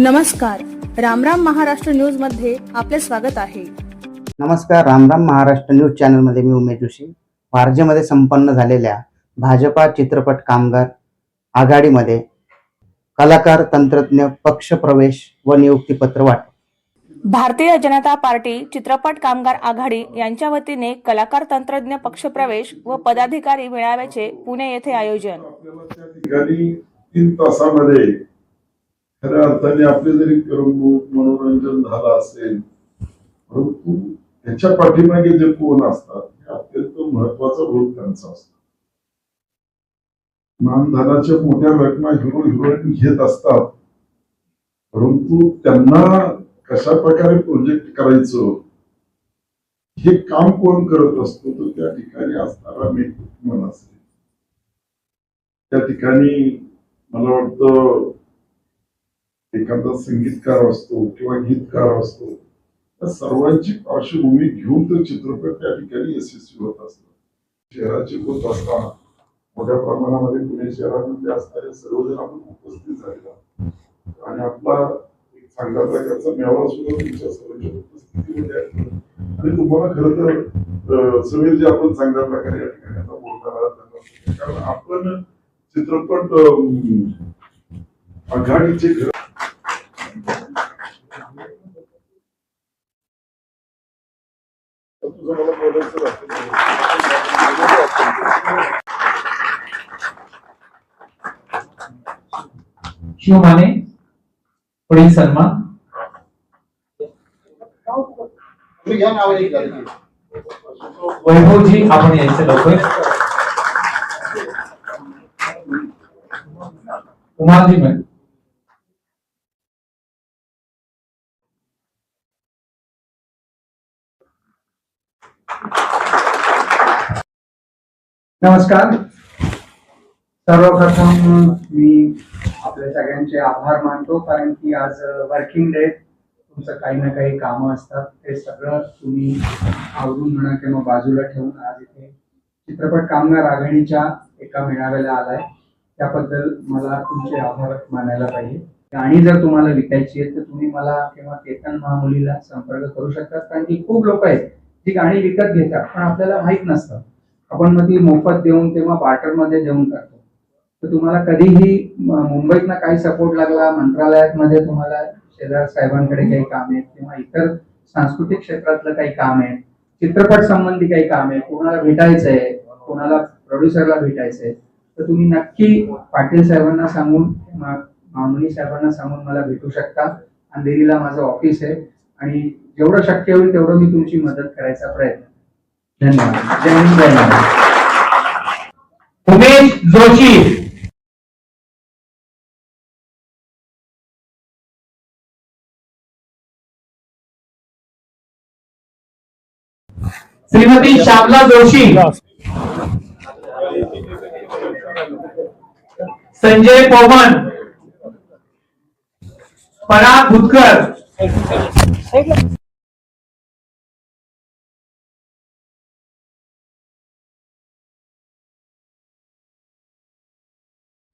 नमस्कार. रामराम महाराष्ट्र न्यूजमध्ये आपले स्वागत आहे. नमस्कार रामराम महाराष्ट्र न्यूज चॅनलमध्ये मी उमेश जोशी. वारजेमध्ये संपन्न झालेल्या भाजपा चित्रपट कामगार आघाडीमध्ये कलाकार तंत्रज्ञ पक्ष प्रवेश व नियुक्तीपत्र वाटप. भारतीय जनता पार्टी चित्रपट कामगार आघाडी यांच्या वतीने कलाकार तंत्रज्ञ पक्षप्रवेश व पदाधिकारी मेळाव्याचे पुणे येथे आयोजन. तीन तासामध्ये खऱ्या अर्थाने आपले जरी करमणूक मनोरंजन झालं असेल परंतु त्याच्या पाठीमागे जे कोण असतात हे अत्यंत महत्त्वाचा रोल त्यांचा असतो. मानधनाच्या मोठ्या रकमा हिरो हिरोईन घेत असतात परंतु त्यांना कशा प्रकारे प्रोजेक्ट करायचं हे काम कोण करत असतो तर त्या ठिकाणी असणारा मी मन असेल. त्या ठिकाणी मला वाटतं एखादा संगीतकार असतो किंवा गीतकार असतो त्या सर्वांची पार्श्वभूमी घेऊन तो चित्रपट त्या ठिकाणी यशस्वी होत असतो. शहराचे होत असताना मोठ्या प्रमाणामध्ये पुणे शहरामध्ये असणारे सर्वजण आपण उपस्थित झालेला आणि आपला एक चांगल्या प्रकारचा मेळावा सुद्धा तुमच्या सर्वांच्या उपस्थितीमध्ये आहे. आणि तुम्हाला खरं तर अं, समीर जे आपण चांगल्या प्रकारे या ठिकाणी आता बोलताना कारण आपण चित्रपट अं, आघाडीचे तुझं मला बोलायचं राहतं. शिव माने पुढील सन्मान वैभवजी आपण यायचं लवकर. मॅम. नमस्कार. सर्वप्रथम मी आपल्या सगळ्यांचे आभार मानतो कारण की आज वर्किंग डे तुमचं काही ना काही कामं असतात. ते सगळं तुम्ही आवरून म्हणा किंवा बाजूला ठेवून आज इथे चित्रपट कामगार आघाडीच्या एका मेळाव्याला आलाय. त्याबद्दल मला तुमचे आभार मानायला पाहिजे. गाणी जर तुम्हाला विकायची आहेत तर तुम्ही मला किंवा केतन महामुलीला संपर्क करू शकतात कारण की खूप लोक आहेत. ती गाणी विकत घेतात. पण आपल्याला माहीत नसतं. आपण मग ती मोफत देऊन किंवा बार्टरमध्ये देऊन करतो. तर तुम्हाला कधीही मुंबईतनं काही सपोर्ट लागला मंत्रालयात मध्ये तुम्हाला शेजार साहेबांकडे काही काम आहेत किंवा इतर सांस्कृतिक क्षेत्रातलं काही काम आहे चित्रपट संबंधी काही काम आहे कोणाला भेटायचंय कोणाला प्रोड्युसरला भेटायचंय तर तुम्ही नक्की पाटील साहेबांना सांगून किंवा मामुनी साहेबांना सांगून मला भेटू शकता. अंधेरीला माझं ऑफिस आहे. आणि जेवढं शक्य होईल तेवढं मी तुमची मदत करायचा प्रयत्न धन्यवाद. जय हिंद जय उमेश जोशी. श्रीमती श्यामला जोशी. संजय पोमन. पराग भुतकर.